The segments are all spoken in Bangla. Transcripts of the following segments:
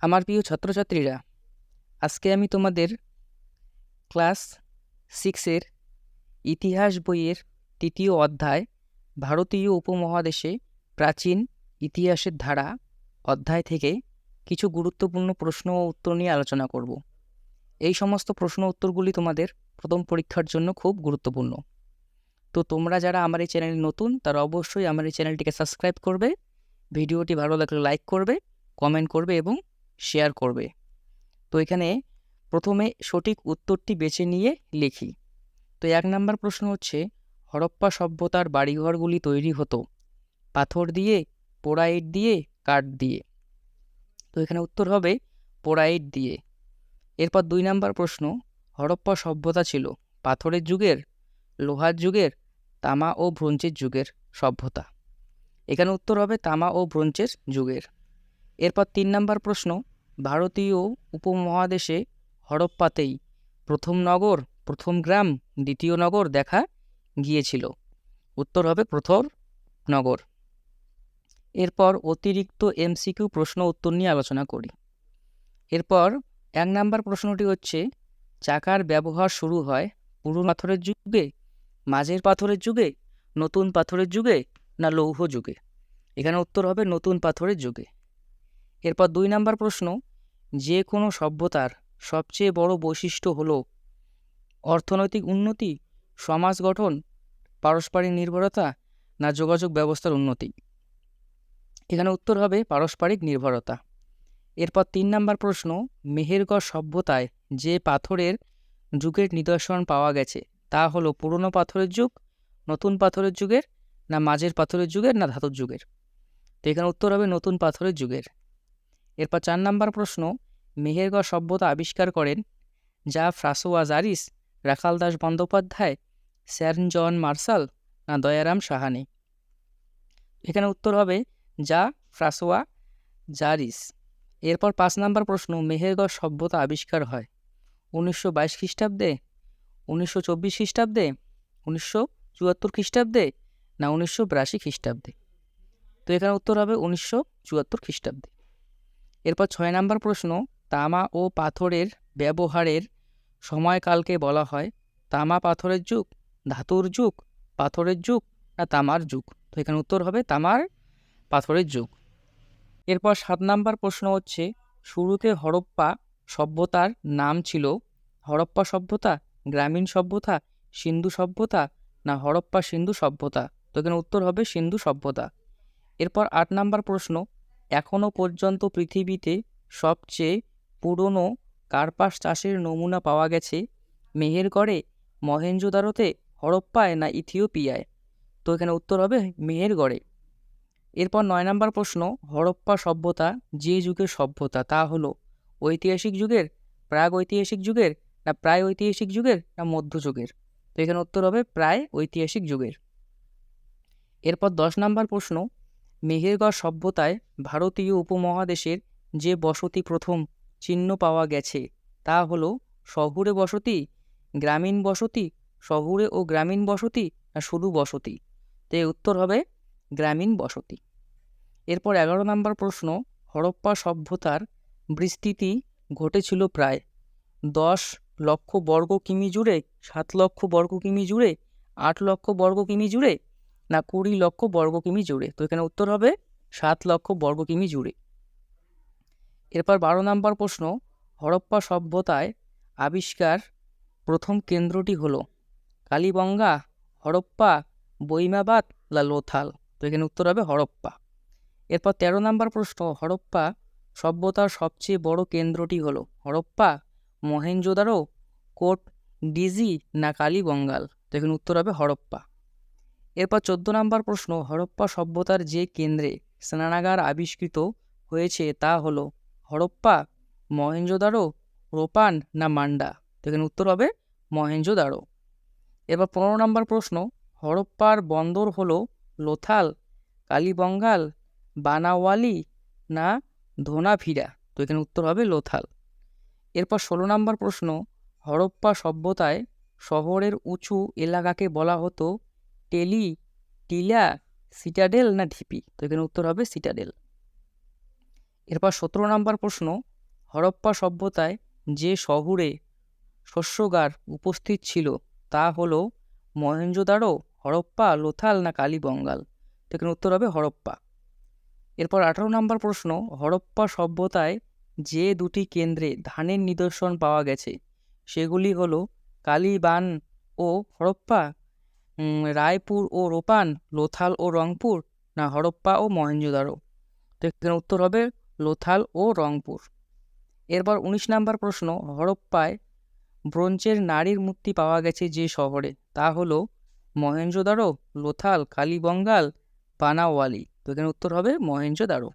আমার প্রিয় ছাত্রছাত্রীরা, আজকে আমি তোমাদের ক্লাস সিক্সের ইতিহাস বইয়ের তৃতীয় অধ্যায়, ভারতীয় উপমহাদেশে প্রাচীন ইতিহাসের ধারা অধ্যায় থেকে কিছু গুরুত্বপূর্ণ প্রশ্ন ও উত্তর নিয়ে আলোচনা করব। এই সমস্ত প্রশ্ন উত্তরগুলি তোমাদের প্রথম পরীক্ষার জন্য খুব গুরুত্বপূর্ণ। তো তোমরা যারা আমার এই চ্যানেলে নতুন, তারা অবশ্যই আমার এই চ্যানেলটিকে সাবস্ক্রাইব করবে, ভিডিওটি ভালো লাগলে লাইক করবে, কমেন্ট করবে এবং শেয়ার করবে। তো এখানে প্রথমে সঠিক উত্তরটি বেছে নিয়ে লিখি। তো এক নাম্বার প্রশ্ন হচ্ছে, হরপ্পা সভ্যতার বাড়িঘরগুলি তৈরি হতো পাথর দিয়ে, পোড়াইট দিয়ে, কাঠ দিয়ে। তো এখানে উত্তর হবে পোড়াইট দিয়ে। এরপর দুই নাম্বার প্রশ্ন, হরপ্পা সভ্যতা ছিল পাথরের যুগের, লোহার যুগের, তামা ও ব্রোঞ্জের যুগের সভ্যতা। এখানে উত্তর হবে তামা ও ব্রোঞ্জের যুগের। এরপর তিন নম্বর প্রশ্ন, ভারতীয় উপমহাদেশে হরপ্পাতেই প্রথম নগর, প্রথম গ্রাম, দ্বিতীয় নগর দেখা গিয়েছিল। উত্তর হবে প্রথম নগর। এরপর অতিরিক্ত এমসিকিউ প্রশ্ন উত্তর নিয়ে আলোচনা করি। এরপর এক নাম্বার প্রশ্নটি হচ্ছে, চাকার ব্যবহার শুরু হয় পুরনো পাথরের যুগে, মাঝের পাথরের যুগে, নতুন পাথরের যুগে না লৌহ যুগে? এখানে উত্তর হবে নতুন পাথরের যুগে। এরপর দুই নাম্বার প্রশ্ন, যে কোনো সভ্যতার সবচেয়ে বড় বৈশিষ্ট্য হলো অর্থনৈতিক উন্নতি, সমাজ গঠন, পারস্পরিক নির্ভরতা না যোগাযোগ ব্যবস্থার উন্নতি। এখানে উত্তর হবে পারস্পরিক নির্ভরতা। এরপর তিন নাম্বার প্রশ্ন, মেহেরগড় সভ্যতায় যে পাথরের যুগের নিদর্শন পাওয়া গেছে, তা হলো পুরনো পাথরের যুগ, নতুন পাথরের যুগের, না মাঝের পাথরের যুগের, না ধাতুর যুগের? তো এখানে উত্তর হবে নতুন পাথরের যুগের। এরপর চার নাম্বার প্রশ্ন মেহেরগড় সভ্যতা আবিষ্কার করেন যা Francois Jarrige, Rakhal Das Bandyopadhyay, sir John Marshall না দয়ারাম সাহানি? এখানে উত্তর হবে যা ফ্রাসোয়া জারিস। এরপর পাঁচ নাম্বার প্রশ্ন মেহেরগড় সভ্যতা আবিষ্কার হয় উনিশশো বাইশ খ্রিস্টাব্দে, উনিশশো চব্বিশ খ্রিস্টাব্দে, উনিশশো চুয়াত্তর খ্রিস্টাব্দে না উনিশশো বিরাশি খ্রিস্টাব্দে? তো এখানে উত্তর হবে উনিশশো চুয়াত্তর খ্রিস্টাব্দে। এরপর ছয় নাম্বার প্রশ্ন, তামা ও পাথরের ব্যবহারের সময়কালকে বলা হয়। তামা পাথরের যুগ, ধাতুর যুগ, পাথরের যুগ না তামার যুগ? তো এখানে উত্তর হবে তামার পাথরের যুগ। এরপর সাত নাম্বার প্রশ্ন হচ্ছে, শুরুতে হরপ্পা সভ্যতার নাম ছিল হরপ্পা সভ্যতা, গ্রামীণ সভ্যতা, সিন্ধু সভ্যতা না হরপ্পা সিন্ধু সভ্যতা? তো এখানে উত্তর হবে সিন্ধু সভ্যতা। এরপর আট নাম্বার প্রশ্ন এখনও পর্যন্ত পৃথিবীতে সবচেয়ে পুরনো কার্পাস চাষের নমুনা পাওয়া গেছে মেহেরগড়ে, মহেঞ্জোদারোতে, হরপ্পায় না ইথিওপিয়ায়? তো এখানে উত্তর হবে মেহেরগড়ে। এরপর নয় নম্বর প্রশ্ন, হরপ্পা সভ্যতা যে যুগের সভ্যতা তা হলো ঐতিহাসিক যুগের প্রাগ ঐতিহাসিক যুগের, না প্রায় ঐতিহাসিক যুগের, না মধ্যযুগের তো এখানে উত্তর হবে প্রায় ঐতিহাসিক যুগের। এরপর দশ নম্বর প্রশ্ন মেহেরগড় সভ্যতায় ভারতীয় উপমহাদেশের যে বসতি প্রথম চিহ্ন পাওয়া গেছে, তা হলো শহুরে বসতি, গ্রামীণ বসতি, শহুরে ও গ্রামীণ বসতি না শুধু বসতি। তো উত্তর হবে গ্রামীণ বসতি। এরপর এগারো নম্বর প্রশ্ন, হরপ্পা সভ্যতার বিস্তৃতি ঘটেছিল প্রায় দশ লক্ষ বর্গ কিমি জুড়ে, সাত লক্ষ বর্গ কিমি জুড়ে, আট লক্ষ বর্গ কিমি জুড়ে না কুড়ি লক্ষ বর্গ কিমি জুড়ে। তো এখানে উত্তর হবে সাত লক্ষ বর্গ কিমি জুড়ে। এরপর বারো নম্বর প্রশ্ন, হরপ্পা সভ্যতায় আবিষ্কার প্রথম কেন্দ্রটি হলো কালীবঙ্গা, হরপ্পা বইমাবাদ লা লোথাল? তো এখানে উত্তর হবে হরপ্পা। এরপর তেরো নম্বর প্রশ্ন, হরপ্পা সভ্যতার সবচেয়ে বড় কেন্দ্রটি হলো হরপ্পা মহেঞ্জোদারো কোট, ডিজি না কালীবঙ্গাল? তো এখানে উত্তর হবে হরপ্পা। এরপর চোদ্দ নম্বর প্রশ্ন, হরপ্পা সভ্যতার যে কেন্দ্রে স্নানাগার আবিষ্কৃত হয়েছে তা হলো, হরপ্পা মহেঞ্জোদারো রোপান না মান্ডা? এখানে উত্তর হবে মহেঞ্জোদারো এরপর পনেরো নম্বর প্রশ্ন, হরপ্পার বন্দর হলো লোথাল, কালীবঙ্গাল, বানাওয়ালি না ধোনাভিরা তো এখানে উত্তর হবে লোথাল। এরপর ষোলো নম্বর প্রশ্ন, হরপ্পা সভ্যতায় শহরের উঁচু এলাকাকে বলা হতো টেলি, টিলা, সিটাডেল না ঢিপি? তো এখানে উত্তর হবে সিটাডেল। এরপর সতেরো নম্বর প্রশ্ন, হরপ্পা সভ্যতায় যে শহুরে শস্যগার উপস্থিত ছিল, তা হলো মহেঞ্জোদারো হরপ্পা, লোথাল না কালীবঙ্গাল তো এখানে উত্তর হবে হরপ্পা। এরপর আঠারো নম্বর প্রশ্ন, হরপ্পা সভ্যতায় যে দুটি কেন্দ্রে ধানের নিদর্শন পাওয়া গেছে, সেগুলি হলো কালীবান ও হরপ্পা? রায়পুর ও রোপান, লোথাল ও রংপুর, না হরপ্পা ও মহেঞ্জোদারো। তো এখানে উত্তর হবে লোথাল ও রংপুর। এরপর উনিশ নাম্বার প্রশ্ন, হরপ্পায় ব্রোঞ্জের নারীর মূর্তি পাওয়া গেছে যে শহরে? তা হলো মহেঞ্জোদারো, লোথাল, কালীবঙ্গাল, বানাওয়ালি। তো এখানে উত্তর হবে মহেঞ্জোদারো।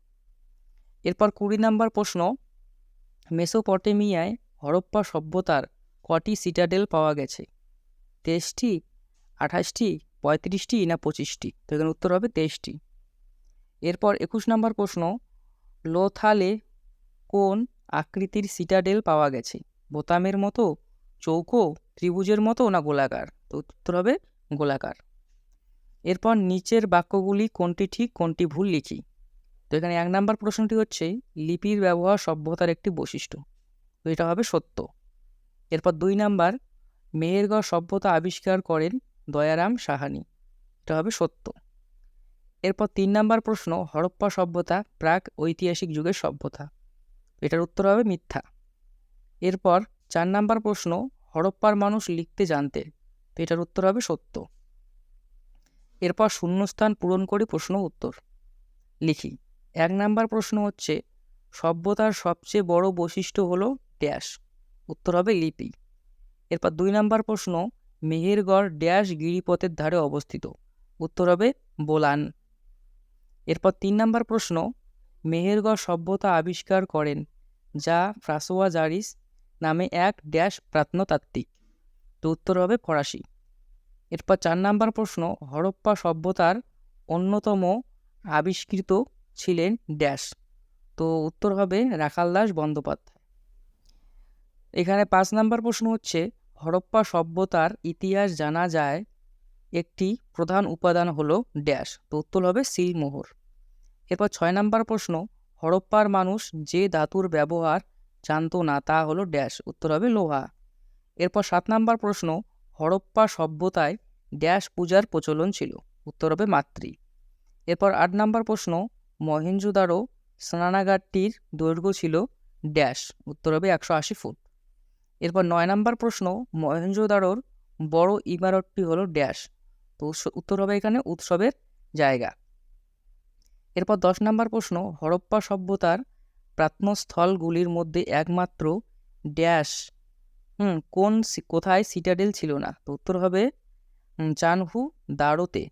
এরপর কুড়ি নাম্বার প্রশ্ন, মেসোপটেমিয়ায় হরপ্পা সভ্যতার কটি সিটাডেল পাওয়া গেছে? তেইশটি আঠাশটি, পঁয়ত্রিশটি না পঁচিশটি? তো এখানে উত্তর হবে তেইশটি। এরপর একুশ নম্বর প্রশ্ন, লোথালে কোন আকৃতির সিটাডেল পাওয়া গেছে? বোতামের মতো, চৌকো, ত্রিভুজের মতো না গোলাকার? তো উত্তর হবে গোলাকার। এরপর নিচের বাক্যগুলি কোনটি ঠিক, কোনটি ভুল লিখি। তো এখানে এক নম্বর প্রশ্নটি হচ্ছে, লিপির ব্যবহার সভ্যতার একটি বৈশিষ্ট্য। তো এটা হবে সত্য। এরপর দুই নাম্বার, মেহেরগড় সভ্যতা আবিষ্কার করেন দয়ারাম সাহানি। এটা হবে সত্য। এরপর তিন নাম্বার প্রশ্ন, হরপ্পা সভ্যতা প্রাক ঐতিহাসিক যুগের সভ্যতা। এটার উত্তর হবে মিথ্যা। এরপর চার নাম্বার প্রশ্ন, হরপ্পার মানুষ লিখতে জানতে। তো এটার উত্তর হবে সত্য। এরপর শূন্যস্থান পূরণ করে প্রশ্ন উত্তর। লিখি, এক নাম্বার প্রশ্ন হচ্ছে, সভ্যতার সবচেয়ে বড় বৈশিষ্ট্য হলো ড্যাশ। উত্তর হবে লিপি। এরপর দুই নাম্বার প্রশ্ন মেহেরগড় ড্যাশ গিরিপথের ধারে অবস্থিত। উত্তর হবে বোলান। এরপর তিন নম্বর প্রশ্ন, মেহেরগড় সভ্যতা আবিষ্কার করেন যা ফ্রাসোয়া জারিস নামে এক ড্যাশ প্রাত্নতাত্ত্বিক তো উত্তর হবে ফরাসি। এরপর চার নাম্বার প্রশ্ন, হরপ্পা সভ্যতার অন্যতম আবিষ্কৃত ছিলেন ড্যাশ। তো উত্তর হবে রাখালদাস বন্দ্যোপাধ্যায়। এখানে পাঁচ নাম্বার প্রশ্ন হচ্ছে হরপ্পা সভ্যতার ইতিহাস জানা যায় একটি প্রধান উপাদান হলো ড্যাশ। তো উত্তর হবে সিলমোহর এরপর ছয় নাম্বার প্রশ্ন, হরপ্পার মানুষ যে ধাতুর ব্যবহার জানতো না তা হলো ড্যাশ। উত্তর হবে লোহা। এরপর সাত নাম্বার প্রশ্ন, হরপ্পা সভ্যতায় ড্যাশ পূজার প্রচলন ছিল? উত্তর হবে মাতৃ। এরপর আট নাম্বার প্রশ্ন, মহেঞ্জোদারো স্নানাগারটির দৈর্ঘ্য ছিল ড্যাশ? উত্তর হবে একশো আশি ফুট। এরপর নয় নাম্বার প্রশ্ন মহেঞ্জোদারোর বড় ইমারতটি হলো ড্যাশ। তো উত্তর হবে এখানে উৎসবের জায়গা। এরপর দশ নম্বর প্রশ্ন, হরপ্পা সভ্যতার প্রাত্নস্থলগুলির মধ্যে একমাত্র ড্যাশ, হুম, কোন কোথায় সিটাডেল ছিল না? তো উত্তর হবে চানহু দারোতে।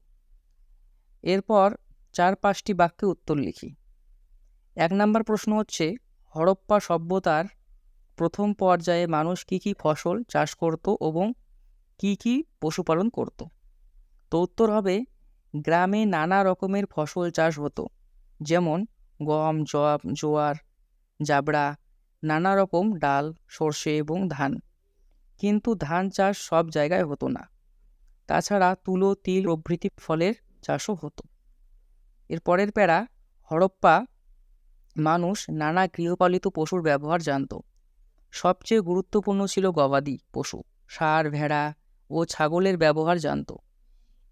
এরপর চার পাঁচটি বাক্যে উত্তর লিখি। এক নম্বর প্রশ্ন হচ্ছে, হরপ্পা সভ্যতার প্রথম পর্যায়ে মানুষ কি কি ফসল চাষ করত এবং কি কি পশুপালন করত? তো উত্তর হবে, গ্রামে নানা রকমের ফসল চাষ হতো। যেমন গম, জব, জোয়ার, জাবড়া, নানা রকম ডাল, সর্ষে এবং ধান। কিন্তু ধান চাষ সব জায়গায় হতো না। তাছাড়া তুলো, তিল প্রভৃতি ফলের চাষও হতো। এর পরের প্যারা, হরপ্পা। মানুষ নানা গৃহপালিত পশুর ব্যবহার জানত। সবচেয়ে গুরুত্বপূর্ণ ছিল গবাদি পশু, ষাঁড়, ভেড়া ও ছাগলের ব্যবহার জানত।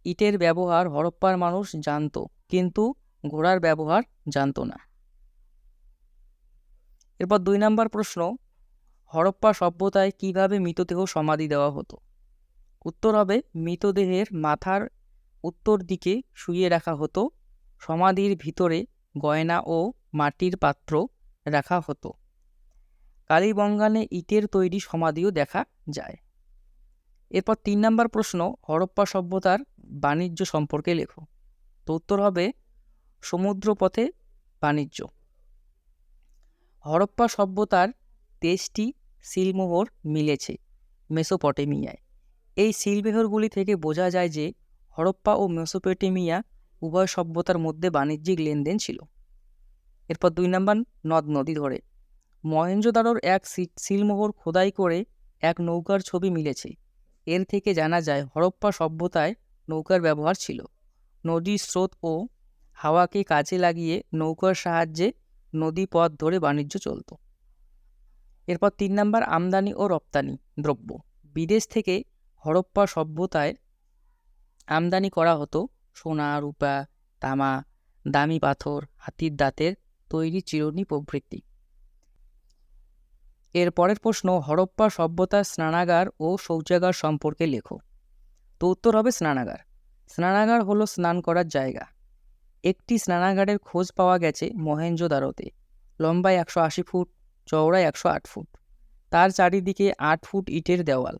ইটের ব্যবহার হরপ্পার মানুষ জানত, কিন্তু ঘোড়ার ব্যবহার জানত না। এরপর দুই নম্বর প্রশ্ন, হরপ্পা সভ্যতায় কীভাবে মৃতদেহ সমাধি দেওয়া হতো? উত্তর হবে, মৃতদেহের মাথার উত্তর দিকে শুয়ে রাখা হতো, সমাধির ভিতরে গয়না ও মাটির পাত্র রাখা হতো। কালীবঙ্গানে ইটের তৈরি সমাধিও দেখা যায়। এরপর তিন নম্বর প্রশ্ন, হরপ্পা সভ্যতার বাণিজ্য সম্পর্কে লেখো। তো উত্তর হবে, সমুদ্রপথে বাণিজ্য। হরপ্পা সভ্যতার তেইশটি সিলমোহর মিলেছে মেসোপটেমিয়ায়। এই সিলমেহরগুলি থেকে বোঝা যায় যে, হরপ্পা ও মেসোপটেমিয়া উভয় সভ্যতার মধ্যে বাণিজ্যিক লেনদেন ছিল। এরপর দুই নম্বর নদ নদী ধরে। মহেঞ্জোদারোর এক সিলমোহর খোদাই করে এক নৌকার ছবি মিলেছে। এর থেকে জানা যায়, হরপ্পা সভ্যতায় নৌকার ব্যবহার ছিল। নদীর স্রোত ও হাওয়াকে কাজে লাগিয়ে নৌকার সাহায্যে নদী পথ ধরে বাণিজ্য চলত। এরপর তিন নম্বর, আমদানি ও রপ্তানি দ্রব্য। বিদেশ থেকে হরপ্পা সভ্যতায় আমদানি করা হতো সোনা, রূপা, তামা, দামি পাথর, হাতির দাঁতের তৈরি চিরুনি প্রভৃতি। এর পরের প্রশ্ন, হরপ্পা সভ্যতার স্নানাগার ও শৌচাগার সম্পর্কে লেখো। তো উত্তর হবে স্নানাগার। স্নানাগার হলো স্নান করার জায়গা। একটি স্নানাগারের খোঁজ পাওয়া গেছে মহেঞ্জোদারোতে লম্বায় একশো আশি ফুট, চওড়ায় একশো আট ফুট। তার চারিদিকে আট ফুট ইটের দেওয়াল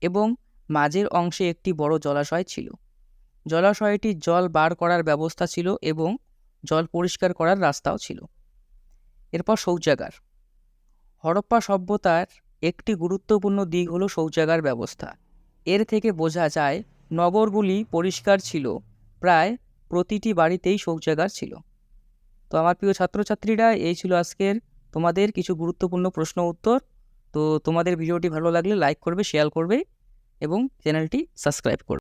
এবং মাঝের অংশে একটি বড় জলাশয় ছিল। জলাশয়টির জল বার করার ব্যবস্থা ছিল এবং জল পরিষ্কার করার রাস্তাও ছিল। এরপর শৌচাগার। হরপ্পা সভ্যতার একটি গুরুত্বপূর্ণ দিক হলো শৌচাগার ব্যবস্থা। এর থেকে বোঝা যায়, নগরগুলি পরিষ্কার ছিল, প্রায় প্রতিটি বাড়িতেই শৌচাগার ছিল। তো আমার প্রিয় ছাত্রছাত্রীরা, এই ছিল আজকের তোমাদের কিছু গুরুত্বপূর্ণ প্রশ্ন উত্তর। তো তোমাদের ভিডিওটি ভালো লাগলে লাইক করবে, শেয়ার করবে এবং চ্যানেলটি সাবস্ক্রাইব করবে।